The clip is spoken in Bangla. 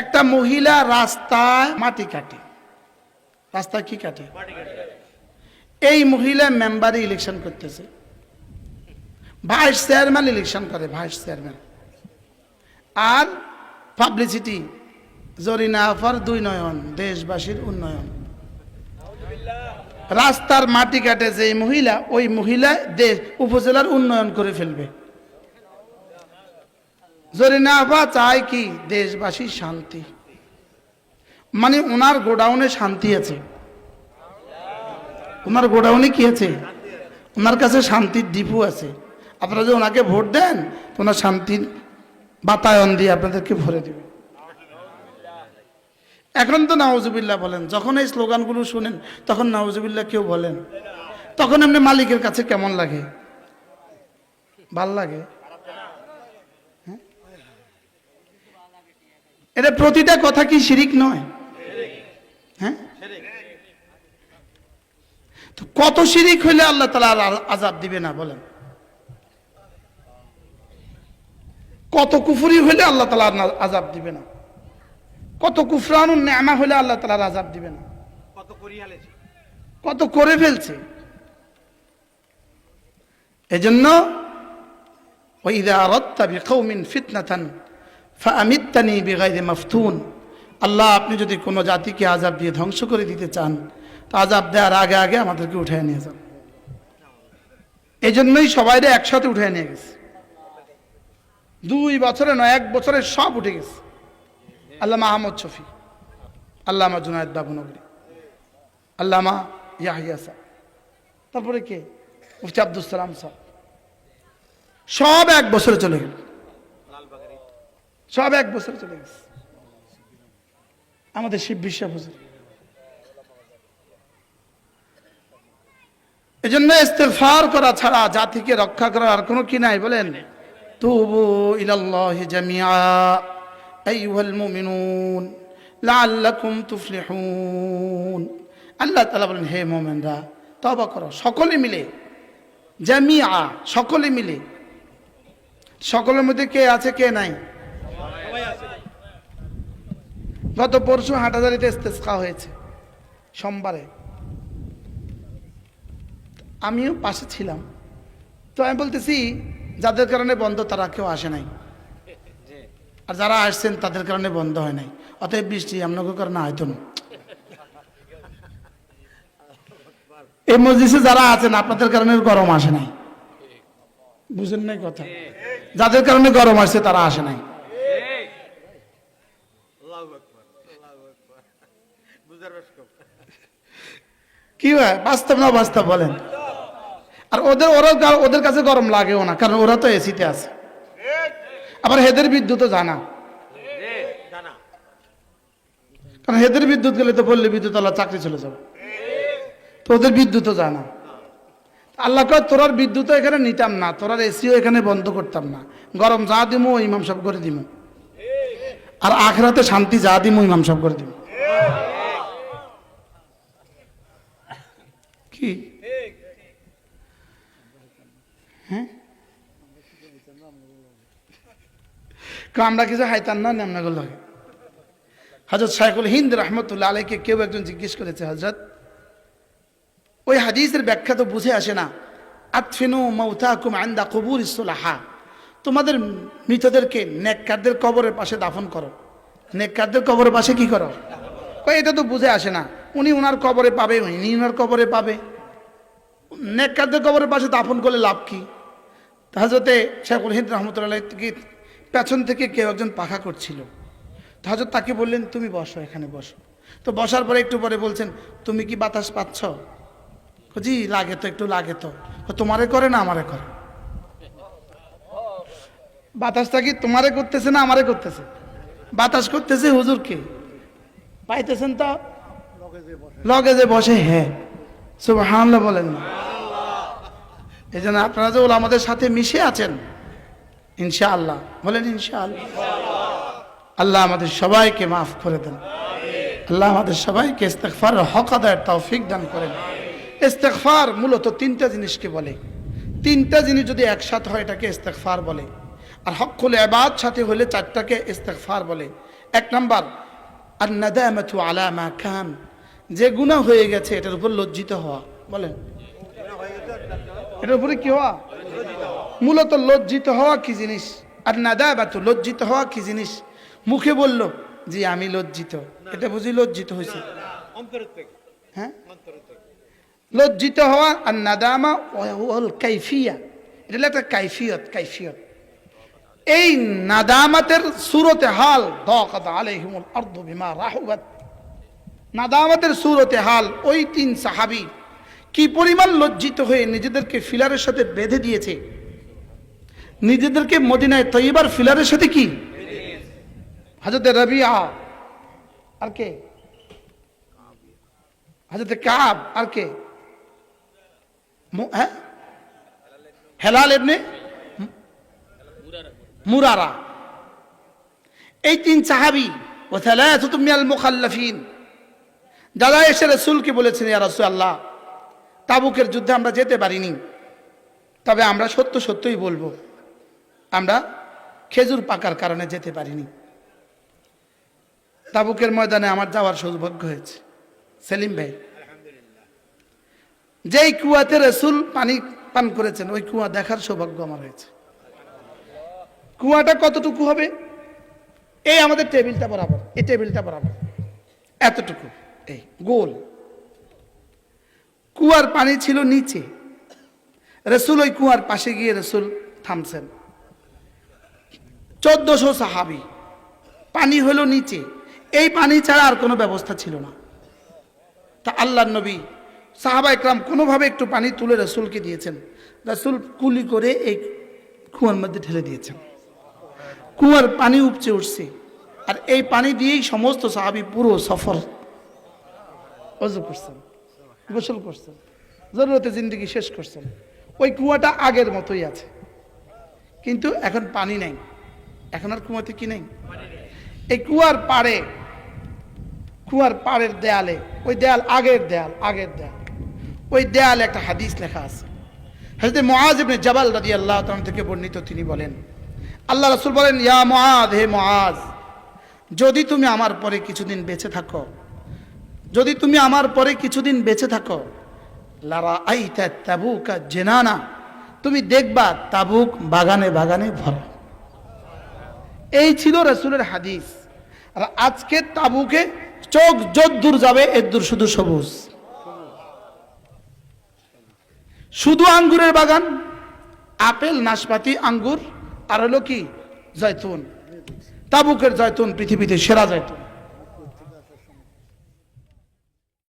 একটা মহিলা রাস্তায় মাটি কাটে। রাস্তায় কি কাটে? এই মহিলা মেম্বারে ইলেকশন করতেছে। ভাইস চেয়ারম্যান ইলেকশন করে ভাইস চেয়ারম্যান আর পাবলিসিটি জরিনা আফার দুই নয়ন, দেশবাসীর উন্নয়ন। রাস্তার মাটি কাটে যে মহিলা, ওই মহিলা দেশ, উপজেলার উন্নয়ন করে ফেলবে। জরিনা আফা চায় কি দেশবাসীর শান্তি? মানে ওনার গোডাউনে শান্তি আছে। ওনার গোডাউনে কি আছে? ওনার কাছে শান্তির ডিপু আছে। আপনারা যে ওনাকে ভোট দেন, তো ওনার শান্তির বাতায়ন দিয়ে আপনাদেরকে ভরে দেবে। এখন তো নাওজুবিল্লাহ বলেন, যখন এই স্লোগানগুলো শুনেন, তখন নাওজুবিল্লাহ কেউ বলেন? তখন এমনি মালিকের কাছে কেমন লাগে? ভালো লাগে? এটা প্রতিটা কথা কি শিরিক নয়? হ্যাঁ? তো কত শিরিক হইলে আল্লাহ তালা আজাব দিবে না বলেন। কত কুফুরি হইলে আল্লাহ তালা আজাব দিবে না। কত কুফরানুন নেমা হলে আল্লাহ তালা আজাব দিবে না। কত করে ফেলছে। এজন্য ওইদা আরাদতা বিকৌমিন ফিতনাতান ফাআমিত্তানি বিগাইরে মাফতুন। আল্লাহ, আপনি যদি কোনো জাতিকে আজাব দিয়ে ধ্বংস করে দিতে চান, তা আজাব দেওয়ার আগে আগে আমাদেরকে উঠায় নিয়ে যান। এই জন্যই সবাইরে একসাথে উঠায় নিয়ে গেছে। দুই বছরে নয়, এক বছরে সব উঠে গেছে। আল্লামা আহমদ শফি আল্লামা জুনায়দ বাবু নগরী আল্লামা ইয়াহিয়া সাহ তারপরে কে? মুফতি আব্দুল সালাম সাহ সব এক বছরে চলে গেল। সব এক বছরে চলে গেছে। আমাদের শিব বিশ্বাস এই জন্য ইস্তেফার করা ছাড়া জাতিকে রক্ষা করার আর কোনো কি নাই বলেন? তুবু ইলাল্লাহি জামিআ, আইয়ুহাল মুমিনুন, লাআল্লাকুম তুফলিহুন। আল্লাহ তাআলা বলেন, হে মুমিনরা, তওবা করো। সকলে মিলে, জামিআ, সকলে মিলে। সকলের মধ্যে কে আছে, কে নাই? গত পরশু হাটাজারিতে ইস্তেসকা হয়েছে, সোমবারে। আমিও পাশে ছিলাম। তো আমি বলতেছি, যাদের কারণে বন্ধ তারা কেউ আসে নাই। আর যারা আসছেন, তাদের কারণে বন্ধ হয় নাই। অতএব বৃষ্টি আপনাকে কারণে হয়তো না। এই মসজিদে যারা আছেন, আপনাদের কারণে গরম আসে নাই। বুঝেন নাই কথা? যাদের কারণে গরম আসছে, তারা আসে নাই। কি হয়? বাস্তব না বাস্তব বলেন? আর ওদের, ওরা ওদের কাছে গরম লাগেও না, কারণ ওরা তো এসিতে আছে। আবার হেদের বিদ্যুৎও জানা। কারণ হেদের বিদ্যুৎ গেলে তো বললে বিদ্যুৎ আল্লাহ চাকরি চলে যাবে। তো ওদের বিদ্যুৎও জানা। আল্লাহ কয়, তোরার বিদ্যুৎ এখানে নিতাম না, তোরার এসিও এখানে বন্ধ করতাম না। গরম যা দিমু ইমাম সব করে দিমু। আর আখরাতে শান্তি যা দিমু ইমাম সব করে দিমু। কি? হ্যাঁ? আমরা কিছু হাইতাম না নেমনাগুলো লাগে হজরত শাইকুল হিন্দ রহমতুল্লাহ আলাইকে কেউ একজন জিজ্ঞেস করেছে হজরত ওই হাদিসের ব্যাখ্যা তো বুঝে আসে না। আতফিনু মৌতাকুম আন্দা কবুর ইসলাহা তোমাদের মৃতদেরকে নেককারদের কবরের পাশে দাফন করো। নেককারদের কবরের পাশে কি করো? এটা তো বুঝে আসে না। উনি ওনার কবরে পাবে উনি ওনার কবরে পাবে। নেককারদের কবরের পাশে দাফন করলে লাভ কি? হাজরতে শেখুল হিন্দ রহমতুল্লাহ থেকে পেছন থেকে কেউ একজন পাখা করছিল। তো হাজর তাকে বললেন, তুমি বসো, এখানে বসো। তো বসার পরে একটু পরে বলছেন, তুমি কি বাতাস পাচ্ছ? জি, লাগে তো, একটু লাগে তো। তোমারে করে না, আমারে করে। বাতাসটা কি তোমারে করতেছে না আমারে করতেছে? বাতাস করতেছে হুজুরকে। পাইতেছেন তো? লগে যে বসে হ্যাঁ। সুবহানাল্লাহ বলেন। এই জন্য আপনারা যে আমাদের সাথে মিশে আছেন, ইনশাআল্লাহ। বলেন ইনশাআল্লাহ। আল্লাহ আমাদের সবাইকে মাফ করে দেন। আল্লাহ আমাদের সবাইকে ইস্তেগফার, হক আদায়ের তৌফিক দান করেন। ইস্তেগফার মূলত তিনটা জিনিসকে বলে। তিনটা জিনিস যদি একসাথে হয়, এটাকে ইস্তেগফার বলে। আর হকুল এবাদ সাথে হলে চারটাকে ইস্তেগফার বলে। এক নাম্বার আর নাদামাতু আলা মা খান যে গুনাহ হয়ে গেছে, এটার উপর লজ্জিত হওয়া। বলেন। এটার উপরে কি হওয়া? মূলত লজ্জিত হওয়া কি জিনিস? আর নাদাবাতু, লজ্জিত হওয়া কি জিনিস? মুখে বলল যে আমি লজ্জিত। এটা বুঝি লজ্জিত হয়েছে। হ্যাঁ? লজ্জিত হওয়া আর নাদামা, ওয়াল কাইফিয়া। এটা একটা কাইফিয়ত কাইফিয়ত। এই নাদামাতের সুরতে হাল বিমা রাহুবাত। নাদামাতের সুরতে হাল, ওই তিন সাহাবি কি পরিমাণ লজ্জিত হয়ে নিজেদেরকে ফিলারের সাথে বেঁধে দিয়েছে? নিজেদেরকে মদিনায় তৈবার ফিলারের সাথে কি? হাজরতে রবিয়া, আর কে? হাজরতে কাব, আর কে? হ্যাঁ? হেলাল এমনি মুরারা। এই তিন সাহাবি ও থালাথুতু মিনাল মুখাল্লাফিন। যারা এসে রসুলকে বলেছেন, ইয়া রসুল আল্লাহ তাবুকের যুদ্ধে আমরা যেতে পারিনি। তবে আমরা সত্য সত্যই বলব, আমরা খেজুর পাকার কারণে যেতে পারিনি। তাবুকের ময়দানে আমার যাওয়ার সৌভাগ্য হয়েছে। সেলিম ভাই, যেই কুয়াতে রসুল পানি পান করেছেন, ওই কুয়া দেখার সৌভাগ্য আমার হয়েছে। কুয়াটা কতটুকু হবে? এই আমাদের টেবিলটা বরাবর, এই টেবিলটা বরাবর, এতটুকু। এই, গোল। কুয়ার পানি ছিল নিচে। রসুল ওই কুয়ার পাশে গিয়ে রসুল থামছেন। চোদ্দশো সাহাবি, পানি হলো নিচে। এই পানি ছাড়া আর কোনো ব্যবস্থা ছিল না। তা আল্লাহ নবী, সাহাবা একরাম কোনোভাবে একটু পানি তুলে রসুলকে দিয়েছেন। রসুল কুলি করে এই কুয়ার মধ্যে ঢেলে দিয়েছেন। কুয়ার পানি উপচে উঠছে। আর এই পানি দিয়েই সমস্ত সাহাবি পুরো সফর অজু করছেন, গোসল করছেন, জরুরতে জিন্দগি শেষ করছেন। ওই কুয়াটা আগের মতোই আছে। কিন্তু এখন পানি নেই। এখন আর কুয়াতে কি নেই? এই কুয়ার পাড়ে, কুয়ার পাড়ের দেয়ালে, ওই দেয়াল আগের দেয়াল আগের দেয়াল। ওই দেয়ালে একটা হাদিস লেখা আছে। হজরত মহাজ ইবনে জবাল রাদি আল্লাহ থেকে বর্ণিত, তিনি বলেন, আল্লাহ রসুল বলেন, ইয়া মহাদ হে মহাজ যদি তুমি আমার পরে কিছুদিন বেঁচে থাকো যদি তুমি আমার পরে কিছুদিন বেঁচে থাকো, লারা আইতা তাবুকা জেনানা, তুমি দেখবা তাবুক বাগানে বাগানে ভরা। এই ছিল রসুলের হাদিস। আর আজকে তাবুকে চোখ যদ্দূর যাবে এদ্দূর শুধু সবুজ। শুধু আঙ্গুরের বাগান, আপেল, নাশপাতি, আঙ্গুর, আর হলো কি? জয়তুন। তাবুকের জয়তুন, পৃথিবীতে সেরা জয়তুন।